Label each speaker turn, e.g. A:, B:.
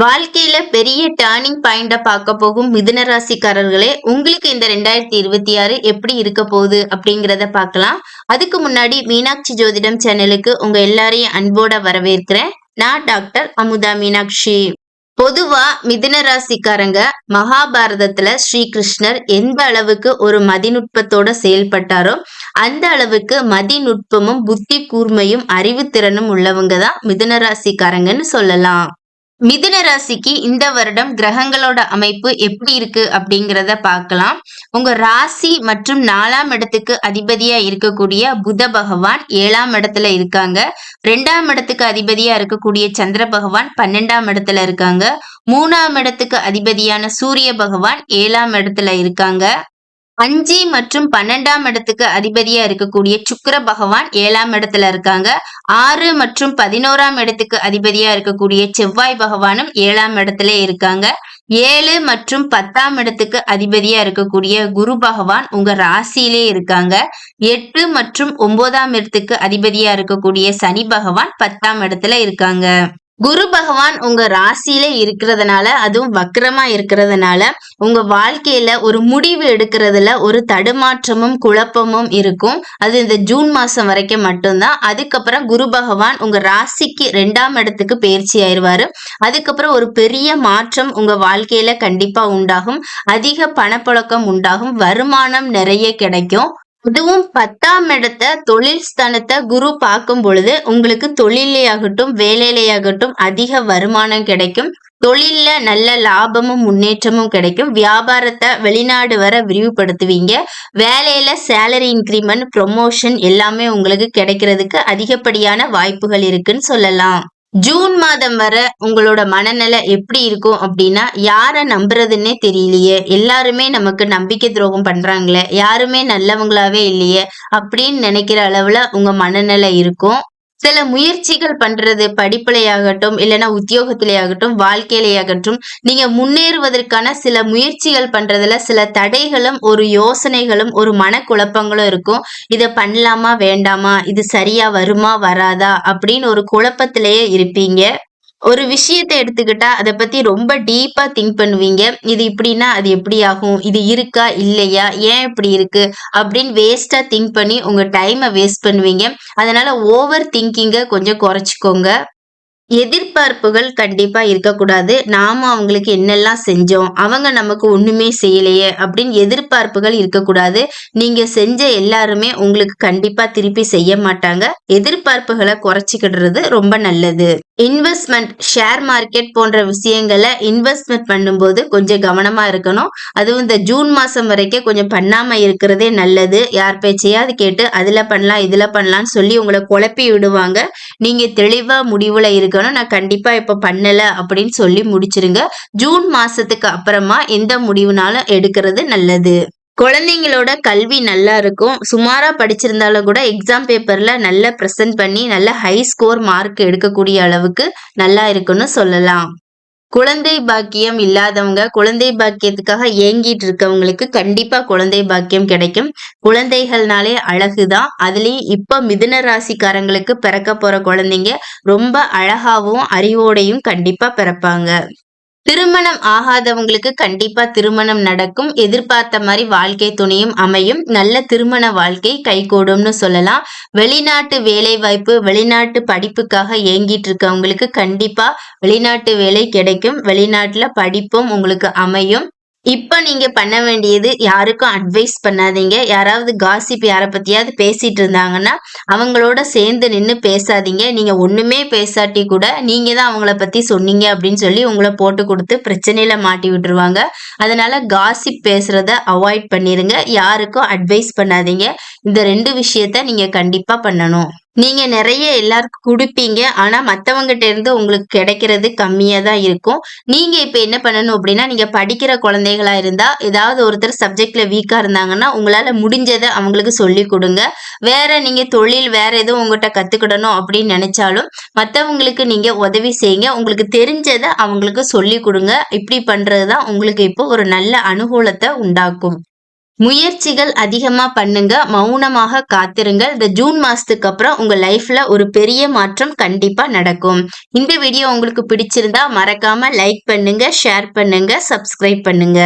A: வாழ்க்கையில பெரிய டேர்னிங் பாயிண்ட பார்க்க போகும் மிதுன ராசிக்காரர்களே உங்களுக்கு இந்த ரெண்டாயிரத்தி இருபத்தி ஆறு எப்படி இருக்க போகுது அப்படிங்கிறத பார்க்கலாம். அதுக்கு முன்னாடி மீனாட்சி ஜோதிடம் சேனலுக்கு உங்க எல்லாரையும் அன்போட வரவேற்கிறேன். நான் டாக்டர் அமுதா மீனாட்சி. பொதுவா மிதுன ராசிக்காரங்க மகாபாரதத்துல ஸ்ரீகிருஷ்ணர் எந்த அளவுக்கு ஒரு மதிநுட்பத்தோட செயல்பட்டாரோ அந்த அளவுக்கு மதிநுட்பமும் புத்தி கூர்மையும் அறிவுத்திறனும் உள்ளவங்க தான் மிதுன ராசிக்காரங்கன்னு சொல்லலாம். மிதுன ராசிக்கு இந்த வருடம் கிரகங்களோட அமைப்பு எப்படி இருக்கு அப்படிங்கிறத பார்க்கலாம். உங்க ராசி மற்றும் நாலாம் இடத்துக்கு அதிபதியா இருக்கக்கூடிய புத பகவான் ஏழாம் இடத்துல இருக்காங்க. ரெண்டாம் இடத்துக்கு அதிபதியா இருக்கக்கூடிய சந்திர பகவான் பன்னெண்டாம் இடத்துல இருக்காங்க. மூணாம் இடத்துக்கு அதிபதியான சூரிய பகவான் ஏழாம் இடத்துல இருக்காங்க. அஞ்சு மற்றும் பன்னெண்டாம் இடத்துக்கு அதிபதியா இருக்கக்கூடிய சுக்கர பகவான் ஏழாம் இடத்துல இருக்காங்க. ஆறு மற்றும் பதினோராம் இடத்துக்கு அதிபதியா இருக்கக்கூடிய செவ்வாய் பகவானும் ஏழாம் இடத்துல இருக்காங்க. ஏழு மற்றும் பத்தாம் இடத்துக்கு அதிபதியா இருக்கக்கூடிய குரு பகவான் உங்க ராசியிலே இருக்காங்க. எட்டு மற்றும் ஒன்பதாம் இடத்துக்கு அதிபதியா இருக்கக்கூடிய சனி பகவான் பத்தாம் இடத்துல இருக்காங்க. குரு பகவான் உங்க ராசியில இருக்கிறதுனால அதுவும் வக்கரமா இருக்கிறதுனால உங்க வாழ்க்கையில ஒரு முடிவு எடுக்கிறதுல ஒரு தடுமாற்றமும் குழப்பமும் இருக்கும். அது இந்த ஜூன் மாசம் வரைக்கும் மட்டும்தான். அதுக்கப்புறம் குரு பகவான் உங்க ராசிக்கு ரெண்டாம் இடத்துக்கு பயிற்சி ஆயிடுவாரு அதுக்கப்புறம் ஒரு பெரிய மாற்றம் உங்க வாழ்க்கையில கண்டிப்பா உண்டாகும். அதிக பணப்புழக்கம் உண்டாகும். வருமானம் நிறைய கிடைக்கும். அதுவும் பத்தாம் இடத்த தொழில் ஸ்தானத்தை குரு பார்க்கும் பொழுது உங்களுக்கு தொழிலேயாகட்டும் வேலையிலேயாகட்டும் அதிக வருமானம் கிடைக்கும். தொழில்ல நல்ல லாபமும் முன்னேற்றமும் கிடைக்கும். வியாபாரத்தை வெளிநாடு வர விரிவுபடுத்துவீங்க. வேலையில சேலரி இன்க்ரிமெண்ட் ப்ரொமோஷன் எல்லாமே உங்களுக்கு கிடைக்கிறதுக்கு அதிகப்படியான வாய்ப்புகள் இருக்குன்னு சொல்லலாம். ஜூன் மாதம் வர உங்களோட மனநிலை எப்படி இருக்கும் அப்படின்னா யாரை நம்புறதுன்னே தெரியலையே. எல்லாருமே நமக்கு நம்பிக்கை துரோகம் பண்றாங்களே. யாருமே நல்லவங்களாவே இல்லையே அப்படின்னு நினைக்கிற அளவுல உங்க மனநிலை இருக்கும். சில முயற்சிகள் பண்றது படிப்புலையாகட்டும் இல்லைன்னா உத்தியோகத்திலேயாகட்டும் வாழ்க்கையிலேயாகட்டும் நீங்க முன்னேறுவதற்கான சில முயற்சிகள் பண்றதுல சில தடைகளும் ஒரு யோசனைகளும் ஒரு மனக்குழப்பங்களும் இருக்கும். இதை பண்ணலாமா வேண்டாமா இது சரியா வருமா வராதா அப்படின்னு ஒரு குழப்பத்திலேயே இருப்பீங்க. ஒரு விஷயத்தை எடுத்துக்கிட்டா அதை பத்தி ரொம்ப டீப்பா திங்க் பண்ணுவீங்க. இது இப்படின்னா அது எப்படி ஆகும் இது இருக்கா? இல்லையா? ஏன் இப்படி இருக்கு? அப்படின்னு வேஸ்டா திங்க் பண்ணி உங்க டைமை வேஸ்ட் பண்ணுவீங்க. அதனால ஓவர் திங்கிங்க கொஞ்சம் குறைச்சிக்கோங்க. எதிர்பார்ப்புகள் கண்டிப்பா இருக்கக்கூடாது. நாம அவங்களுக்கு என்னெல்லாம் செஞ்சோம்? அவங்க நமக்கு ஒண்ணுமே செய்யலையே அப்படின்னு எதிர்பார்ப்புகள் இருக்கக்கூடாது. நீங்க செஞ்ச எல்லாருமே உங்களுக்கு கண்டிப்பா திருப்பி செய்ய மாட்டாங்க. எதிர்பார்ப்புகளை குறைச்சிக்கிடுறது ரொம்ப நல்லது. இன்வெஸ்ட்மெண்ட் ஷேர் மார்க்கெட் போன்ற விஷயங்களை இன்வெஸ்ட்மெண்ட் பண்ணும்போது கொஞ்சம் கவனமாக இருக்கணும். அதுவும் இந்த ஜூன் மாதம் வரைக்கும் கொஞ்சம் பண்ணாமல் இருக்கிறதே நல்லது. யார் பேச்சையாவது கேட்டு அதில் பண்ணலாம் இதில் பண்ணலான்னு சொல்லி உங்களை குழப்பி விடுவாங்க. நீங்கள் தெளிவாக முடிவில் இருக்கணும். நான் கண்டிப்பாக இப்போ பண்ணலை அப்படின்னு சொல்லி முடிச்சிருங்க. ஜூன் மாதத்துக்கு அப்புறமா எந்த முடிவுனாலும் எடுக்கிறது நல்லது. குழந்தைங்களோட கல்வி நல்லா இருக்கும். சுமாராக படிச்சிருந்தாலும் கூட எக்ஸாம் பேப்பரில் நல்லா ப்ரெசென்ட் பண்ணி நல்ல ஹை ஸ்கோர் மார்க் எடுக்கக்கூடிய அளவுக்கு நல்லா இருக்குன்னு சொல்லலாம். குழந்தை பாக்கியம் இல்லாதவங்க குழந்தை பாக்கியத்துக்காக ஏங்கிட்டு இருக்கவங்களுக்கு கண்டிப்பா குழந்தை பாக்கியம் கிடைக்கும். குழந்தைகள்னாலே அழகுதான். அதுலயும் இப்ப மிதுன ராசிக்காரங்களுக்கு பிறக்க போற குழந்தைங்க ரொம்ப அழகாவும் அறிவோடையும் கண்டிப்பா பிறப்பாங்க. திருமணம் ஆகாதவங்களுக்கு கண்டிப்பா திருமணம் நடக்கும். எதிர்பார்த்த மாதிரி வாழ்க்கை துணையும் அமையும். நல்ல திருமண வாழ்க்கை கைகூடும்னு சொல்லலாம். வெளிநாட்டு வேலை வாய்ப்பு வெளிநாட்டு படிப்புக்காக ஏங்கிட்டு இருக்கவங்களுக்கு கண்டிப்பா வெளிநாட்டு வேலை கிடைக்கும். வெளிநாட்டுல படிப்பும் உங்களுக்கு அமையும். இப்போ நீங்க பண்ண வேண்டியது யாருக்கும் அட்வைஸ் பண்ணாதீங்க. யாராவது காசிப் யாரை பத்தியாவது பேசிட்டு இருந்தாங்கன்னா அவங்களோட சேர்ந்து நின்று பேசாதீங்க. நீங்க ஒண்ணுமே பேசாட்டி கூட நீங்க தான் அவங்கள பத்தி சொன்னீங்க அப்படின்னு சொல்லி உங்களை போட்டு கொடுத்து பிரச்சனையில மாட்டி விட்டுருவாங்க. அதனால காசிப் பேசுறத அவாய்ட் பண்ணிருங்க. யாருக்கும் அட்வைஸ் பண்ணாதீங்க. இந்த ரெண்டு விஷயத்த நீங்க கண்டிப்பா பண்ணணும். நீங்க நிறைய எல்லாருக்கும் கொடுப்பீங்க. ஆனா மத்தவங்ககிட்ட இருந்து உங்களுக்கு கிடைக்கிறது கம்மியா தான் இருக்கும். நீங்க இப்ப என்ன பண்ணணும் அப்படின்னா நீங்க படிக்கிற குழந்தைகளா இருந்தா ஏதாவது ஒருத்தர் சப்ஜெக்ட்ல வீக்கா இருந்தாங்கன்னா உங்களால முடிஞ்சதை அவங்களுக்கு சொல்லி கொடுங்க. வேற நீங்க தொழில் வேற எதுவும் உங்ககிட்ட கத்துக்கிடணும் அப்படின்னு நினைச்சாலும் மத்தவங்களுக்கு நீங்க உதவி செய்யுங்க. உங்களுக்கு தெரிஞ்சதை அவங்களுக்கு சொல்லி கொடுங்க. இப்படி பண்றதுதான் உங்களுக்கு இப்போ ஒரு நல்ல அனுகூலத்தை உண்டாக்கும். முயற்சிகள் அதிகமாக பண்ணுங்க மௌனமாக காத்திருங்க இந்த ஜூன் மாதத்துக்கு அப்புறம் உங்கள் லைஃப்பில் ஒரு பெரிய மாற்றம் கண்டிப்பாக நடக்கும். இந்த வீடியோ உங்களுக்கு பிடிச்சிருந்தா மறக்காமல் லைக் பண்ணுங்க ஷேர் பண்ணுங்க சப்ஸ்கிரைப் பண்ணுங்க.